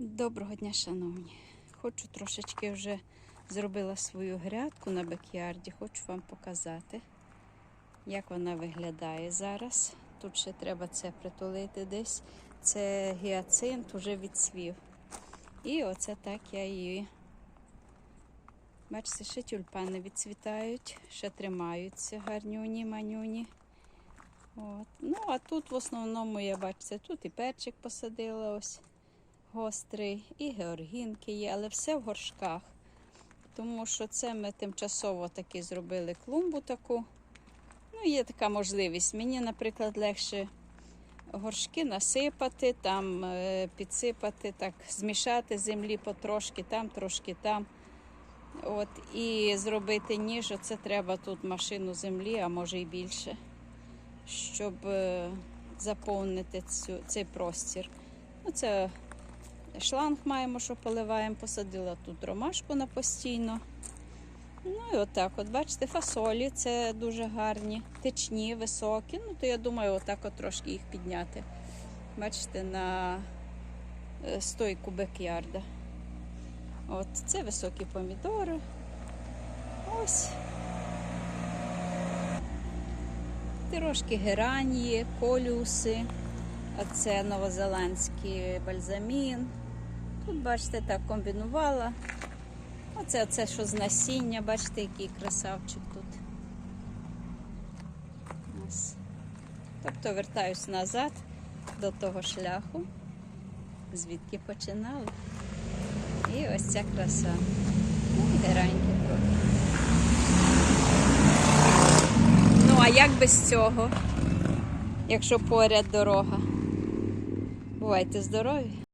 Доброго дня, шановні. Хочу трошечки вже зробила свою грядку на бекярді. Хочу вам показати, як вона виглядає зараз. Тут ще треба це притулити десь. Це гіацинт уже відсвів. І оце так я її. Бачите, ще тюльпани відцвітають, ще тримаються гарнюні, манюні. От. Ну, а тут в основному я бачите, тут і перчик посадила ось гострий, і георгінки є, але все в горшках. Тому що це ми тимчасово таки зробили клумбу таку. Ну, є така можливість. Мені, наприклад, легше горшки насипати, там е, підсипати, так, змішати землі потрошки, там, трошки там. От, і зробити ніж, оце треба тут машину землі, а може і більше, щоб е, заповнити цю, цей простір. Ну, це шланг маємо, що поливаємо. Посадила тут ромашку на постійно. Ну і отак, от бачите, фасолі це дуже гарні, течні, високі. Ну, то я думаю, отак от трошки їх підняти. Бачите, на е, стойку бекярда. От, це високі помідори. Ось. Трошки геранії, колюси. Оце новозеландський бальзамін. Тут, бачите, так комбінувала. Оце, оце що з насіння, бачите, який красавчик тут. Ось. Тобто вертаюсь назад до того шляху, звідки починали. І ось ця краса. Ну, гераньки трохи. Ну, а як без цього, якщо поряд дорога? Бувайте здорові!